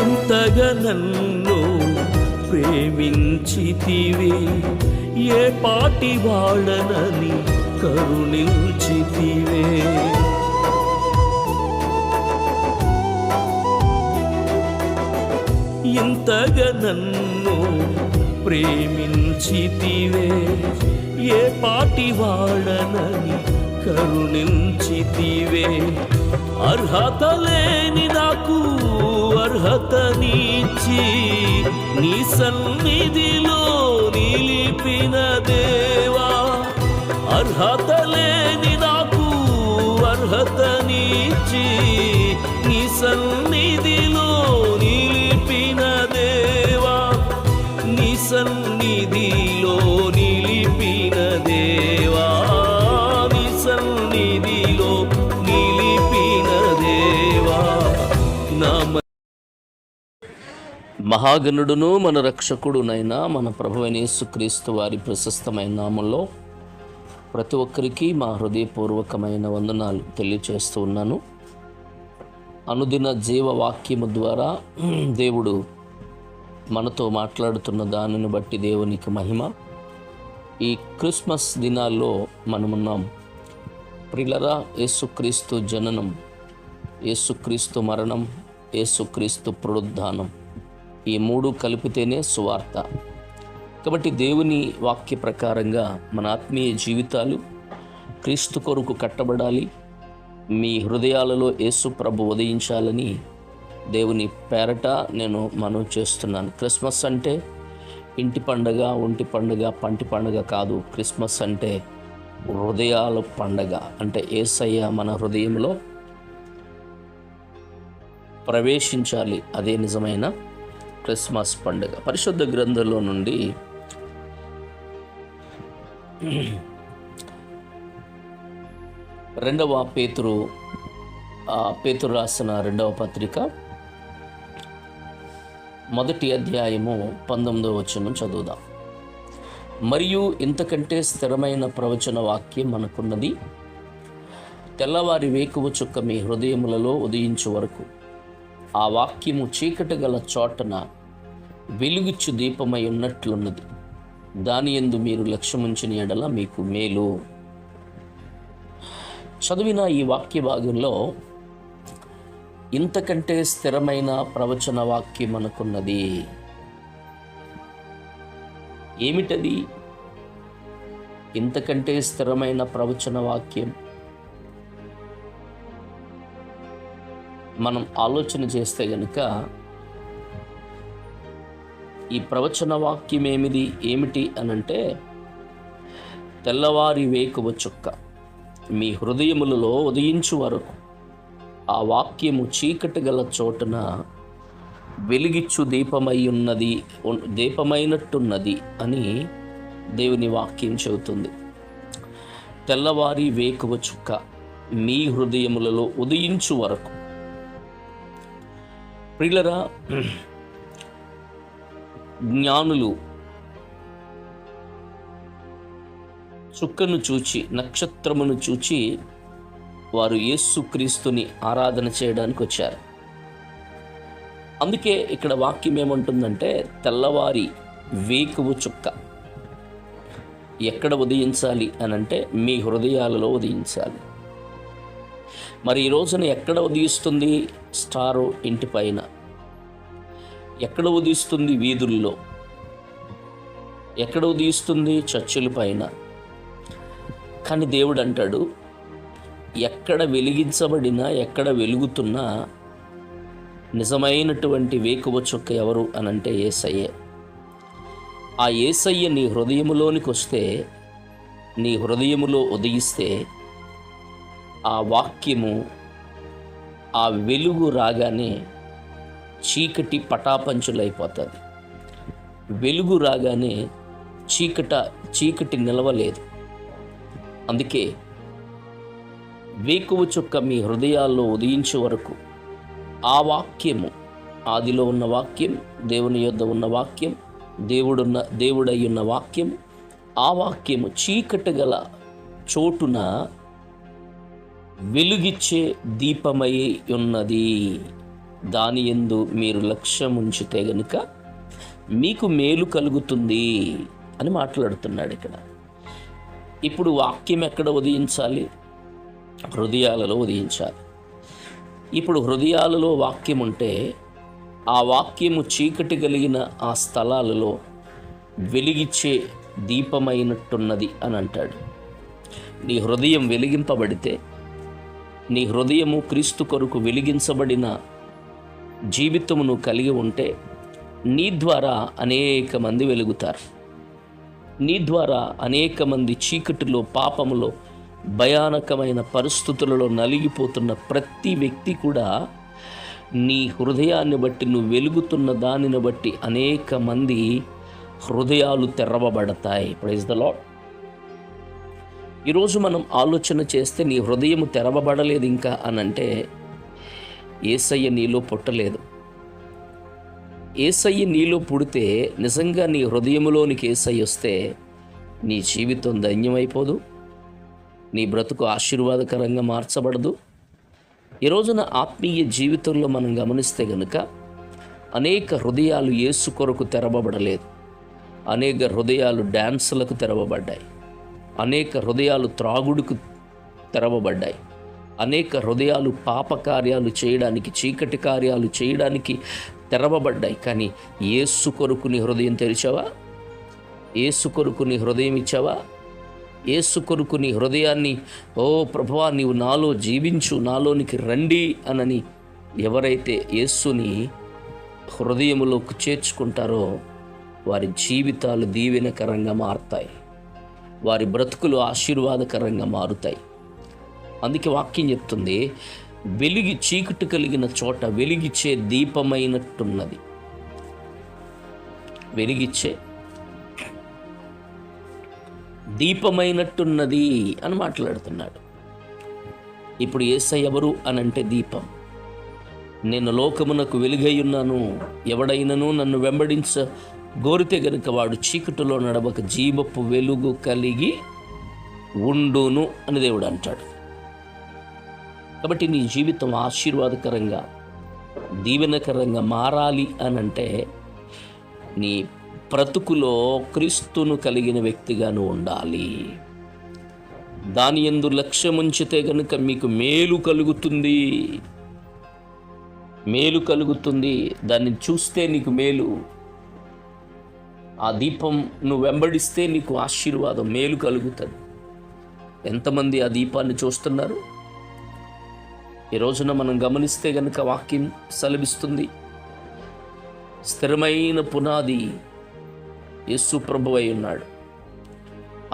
ఇంతగా నన్ను ప్రేమించితివే ఏ పాటి వాడనని కరుణించితివే. ఇంతగా నన్ను ప్రేమించితివే ఏ పాటి వాడనని కరుణించితివే. అర్హత లేని అర్హతనిచ్చి నీ సన్నిధిలో నిలిపిన దేవా అర్హతలే మహాగణుడును మన రక్షకుడునైనా మన ప్రభువైన యేసుక్రీస్తు వారి ప్రశస్తమైన నామంలో ప్రతి ఒక్కరికి మా హృదయపూర్వకమైన వందనాలు తెలియచేస్తూ ఉన్నాను. అనుదిన జీవవాక్యము ద్వారా దేవుడు మనతో మాట్లాడుతున్న దానిని బట్టి దేవునికి మహిమ. ఈ క్రిస్మస్ దినాల్లో మనమున్నాం. ప్రిలరా యేసుక్రీస్తు జననం యేసుక్రీస్తు మరణం యేసుక్రీస్తు పునరుద్ధానం. ఈ మూడు కలిపితేనే సువార్త. కాబట్టి దేవుని వాక్య ప్రకారంగా మన ఆత్మీయ జీవితాలు క్రీస్తు కొరకు కట్టబడాలి. మీ హృదయాలలో యేసు ప్రభు ఉదయించాలని దేవుని పేరట నేను మనవి చేస్తున్నాను. క్రిస్మస్ అంటే ఇంటి పండగ ఒంటి పండగ పంటి పండగ కాదు. క్రిస్మస్ అంటే హృదయాల పండగ. అంటే ఏసయ్య మన హృదయంలో ప్రవేశించాలి. అదే నిజమైన క్రిస్మస్ పండుగ. పరిశుద్ధ గ్రంథంలో నుండి రెండవ పేతురు ఆ, పేతురు రాసిన రెండవ పత్రిక మొదటి అధ్యాయము పంతొమ్మిదవ వచనం చదువుదాం. మరియు ఇంతకంటే స్థిరమైన ప్రవచన వాక్యం మనకున్నది తెల్లవారి వేకువ చుక్క మీ హృదయములలో ఉదయించు వరకు. ఆ వాక్యము చీకటి గల చోటన వెలుగుచ్చు దీపమై ఉన్నట్లున్నది. దాని ఎందు మీరు లక్ష్యముంచిన ఎడల మీకు మేలు. చదివిన ఈ వాక్య భాగంలో ఇంతకంటే స్థిరమైన ప్రవచన వాక్యం మనకున్నది ఏమిటది? ఇంతకంటే స్థిరమైన ప్రవచన వాక్యం? మనం ఆలోచన చేస్తే గనుక ఈ ప్రవచన వాక్యం ఏమిది ఏమిటి అనంటే తెల్లవారి వేకువ చుక్క మీ హృదయములలో ఉదయించు వరకు ఆ వాక్యము చీకటి గల చోటున వెలిగిచ్చు దీపమై ఉన్నది దీపమైనట్టున్నది అని దేవుని వాక్యం చెబుతుంది. తెల్లవారి వేకువ చుక్క మీ హృదయములలో ఉదయించు వరకు ప్రియులరా జ్ఞానులు చుక్కను చూచి నక్షత్రమును చూచి వారు యేసుక్రీస్తుని ఆరాధన చేయడానికి వచ్చారు. అందుకే ఇక్కడ వాక్యం ఏమంటుందంటే తెల్లవారి వేకువు చుక్క. ఎక్కడ ఉదయించాలి అని అంటే మీ హృదయాలలో ఉదయించాలి. మరి ఈ రోజున ఎక్కడ ఉదయిస్తుంది స్టారు ఇంటి పైన? ఎక్కడ ఉదయిస్తుంది వీధుల్లో? ఎక్కడ ఉదయిస్తుంది చర్చిల పైన? కానీ దేవుడు అంటాడు ఎక్కడ వెలిగించబడినా ఎక్కడ వెలుగుతున్నా నిజమైనటువంటి వేకువ చుక్క ఎవరు అనంటే ఏసయ్యే. ఆ ఏసయ్య నీ హృదయములోనికి వస్తే నీ హృదయములో ఉదయిస్తే ఆ వాక్యము ఆ వెలుగు రాగానే చీకటి పటాపంచులైపోతుంది. వెలుగు రాగానే చీకట చీకటి నిలవలేదు. అందుకే వేకువ చుక్క మీ హృదయాల్లో ఉదయించే వరకు ఆ వాక్యము ఆదిలో ఉన్న వాక్యం దేవుని యొద్ద ఉన్న వాక్యం దేవుడున్న దేవుడై ఉన్న వాక్యం ఆ వాక్యము చీకటి గల చోటున వెలుగిచ్చే దీపమై ఉన్నది దాని ఎందు మీరు లక్ష్యం ఉంచితే గనుక మీకు మేలు కలుగుతుంది అని మాట్లాడుతున్నాడు ఇక్కడ. ఇప్పుడు వాక్యం ఎక్కడ ఉదయించాలి? హృదయాలలో ఉదయించాలి. ఇప్పుడు హృదయాలలో వాక్యం ఉంటే ఆ వాక్యము చీకటి కలిగిన ఆ స్థలాలలో వెలిగిచ్చే దీపమైనట్టున్నది అని అంటాడు. నీ హృదయం వెలిగింపబడితే నీ హృదయము క్రీస్తు కొరకు వెలిగించబడిన జీవితమును కలిగి ఉంటే నీ ద్వారా అనేక మంది వెలుగుతారు. నీ ద్వారా అనేక మంది చీకటిలో పాపములో భయానకమైన పరిస్థితులలో నలిగిపోతున్న ప్రతి వ్యక్తి కూడా నీ హృదయాన్ని బట్టి నువ్వు వెలుగుతున్న దానిని బట్టి అనేక మంది హృదయాలు తెరవబడతాయి. ప్రైజ్ ద లాడ్ ఈరోజు మనం ఆలోచన చేస్తే నీ హృదయం తెరవబడలేదు ఇంకా అనంటే ఏసయ్య నీలో పుట్టలేదు. ఏసయ్య నీలో పుడితే నిజంగా నీ హృదయంలోనికి ఏసయ్య వస్తే నీ జీవితం ధన్యమైపోదు. నీ బ్రతుకు ఆశీర్వాదకరంగా మార్చబడదు. ఈ రోజున ఆత్మీయ జీవితంలో మనం గమనిస్తే గనుక అనేక హృదయాలు యేసు కొరకు తెరవబడలేదు. అనేక హృదయాలు డ్యాన్సులకు తెరవబడ్డాయి. అనేక హృదయాలు త్రాగుడుకు తెరవబడ్డాయి. అనేక హృదయాలు పాప కార్యాలు చేయడానికి చీకటి కార్యాలు చేయడానికి తెరవబడ్డాయి. కానీ ఏసు కొరకు నీ హృదయం తెరిచావా? ఏసు కొరకు నీ హృదయం ఇచ్చావా? ఏసు కొరకు నీ హృదయాన్ని ఓ ప్రభువా నీవు నాలో జీవించు నాలోనికి రండి అనని ఎవరైతే యేసుని హృదయములోకి చేర్చుకుంటారో వారి జీవితాలు దీవెనకరంగా మారుతాయి. వారి బ్రతుకులు ఆశీర్వాదకరంగా మారుతాయి. అందుకే వాక్యం చెప్తుంది వెలిగి చీకటి కలిగిన చోట వెలిగిచ్చే దీపమైనట్టున్నది. వెలిగిచ్చే దీపమైనట్టున్నది అని మాట్లాడుతున్నాడు. ఇప్పుడు ఏసై ఎవరు అనంటే దీపం. నేను లోకమునకు వెలుగై ఉన్నాను ఎవడైనను నన్ను వెంబడించ గోరితే గనుక వాడు చీకటిలో నడవక జీవపు వెలుగు కలిగి ఉండును అని దేవుడు అంటాడు. కాబట్టి నీ జీవితం ఆశీర్వాదకరంగా దీవెనకరంగా మారాలి అని అంటే నీ బ్రతుకులో క్రీస్తును కలిగిన వ్యక్తిగాను ఉండాలి. దాని ఎందు లక్ష్యముంచితే గనుక మీకు మేలు కలుగుతుంది. మేలు కలుగుతుంది. దాన్ని చూస్తే నీకు మేలు. ఆ దీపం నువ్వు వెంబడిస్తే నీకు ఆశీర్వాదం మేలు కలుగుతుంది. ఎంతమంది ఆ దీపాన్ని చూస్తున్నారు? ఈ రోజున మనం గమనిస్తే గనుక వాక్యం సలభిస్తుంది స్థిరమైన పునాది యేసు ప్రభు అయి ఉన్నాడు.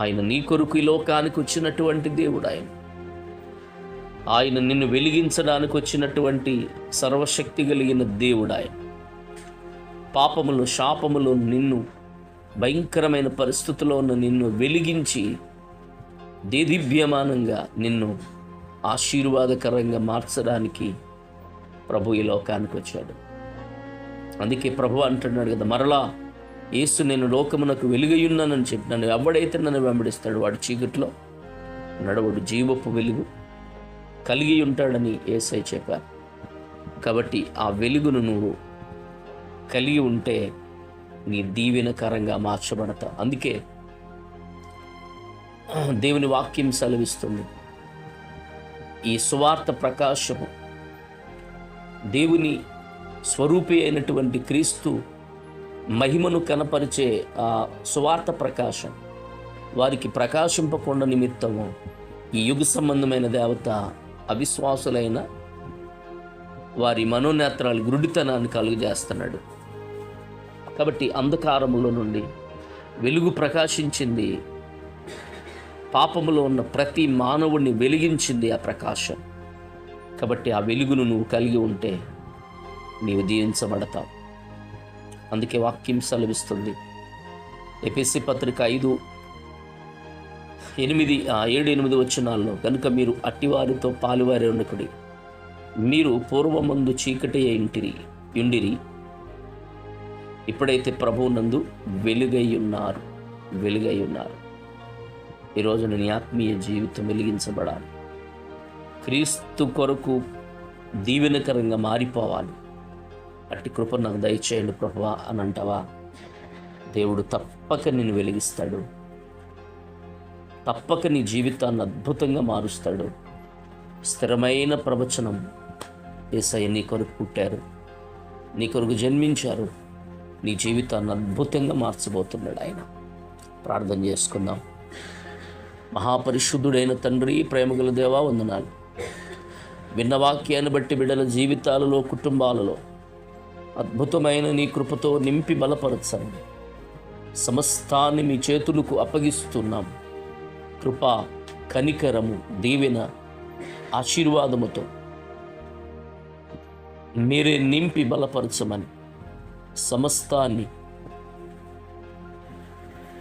ఆయన నీ కొరకు ఈ లోకానికి వచ్చినటువంటి దేవుడు ఆయన. ఆయన నిన్ను వెలిగించడానికి వచ్చినటువంటి సర్వశక్తి కలిగిన దేవుడు ఆయన. పాపములు శాపములు నిన్ను భయంకరమైన పరిస్థితిలో ఉన్న నిన్ను వెలిగించి దేదివ్యమానంగా నిన్ను ఆశీర్వాదకరంగా మార్చడానికి ప్రభు ఈ లోకానికి వచ్చాడు. అందుకే ప్రభు అంటున్నాడు కదా మరలా యేసు నేను లోకమునకు వెలుగయున్నానని చెప్పి నన్ను ఎవడైతే నన్ను వెంబడిస్తాడు వాడు చీకట్లో నడవడు జీవపు వెలుగు కలిగి ఉంటాడని ఏసై చెప్పారు. కాబట్టి ఆ వెలుగును నువ్వు కలిగి ఉంటే నీ దీవెనకరంగా మార్చబడతా. అందుకే దేవుని వాక్యం సెలవిస్తుంది. ఈ సువార్త ప్రకాశము దేవుని స్వరూపి అయినటువంటి క్రీస్తు మహిమను కనపరిచే ఆ సువార్త ప్రకాశం. వారికి ప్రకాశింపకుండా నిమిత్తము ఈ యుగ సంబంధమైన దేవత అవిశ్వాసులైన వారి మనోనేత్రాలు గురుడితనాన్ని కలుగజేస్తున్నాడు. కాబట్టి అంధకారములో నుండి వెలుగు ప్రకాశించింది. పాపములో ఉన్న ప్రతి మానవుడిని వెలిగించింది ఆ ప్రకాశం. కాబట్టి ఆ వెలుగును నువ్వు కలిగి ఉంటే నీవు దీవించబడతావు. అందుకే వాక్యం సెలవిస్తుంది. ఎపిసి పత్రిక ఐదు ఎనిమిది ఆ ఏడు ఎనిమిది వచ్చినాల్లో కనుక మీరు అట్టివారితో పాలువారే ఉండకుడి మీరు పూర్వమందు చీకటి ఇంటిరి ఇండిరి ఇప్పుడైతే ప్రభువునందు వెలుగై ఉన్నారు వెలుగై ఉన్నారు ఈరోజు నీ ఆత్మీయ జీవితం వెలిగించబడాలి. క్రీస్తు కొరకు దీవెనకరంగా మారిపోవాలి. అట్టి కృప నాకు దయచేయండి ప్రభువా అని అంటావా? దేవుడు తప్పక నిన్ను వెలిగిస్తాడు. తప్పక నీ జీవితాన్ని అద్భుతంగా మారుస్తాడు. స్థిరమైన ప్రవచనం ఏసయ్య నీ కొరకు పుట్టారు. నీ కొరకు జన్మించారు. నీ జీవితాన్ని అద్భుతంగా మార్చబోతున్నాడు ఆయన. ప్రార్థన చేసుకుందాం. మహాపరిశుద్ధుడైన తండ్రి ప్రేమగల దేవా వందనాలు. విన్న వాక్యాన్ని బట్టి బిడ్డల జీవితాలలో కుటుంబాలలో అద్భుతమైన నీ కృపతో నింపి బలపరచండి. సమస్తాన్ని మీ చేతులకు అప్పగిస్తున్నాం. కృప కనికరము దీవెన ఆశీర్వాదముతో మీరే నింపి బలపరచమని సమస్తాన్ని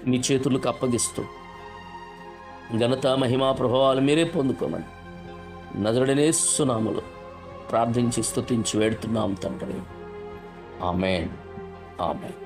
మీ చేతులకు అప్పగిస్తూ ఘనత మహిమా ప్రభావాలు మీరే పొందుకోమని నదుడనే సునాములు ప్రార్థించి స్థుతించి వేడుతున్నాం తండ్రి. ఆమెన్. ఆమెన్.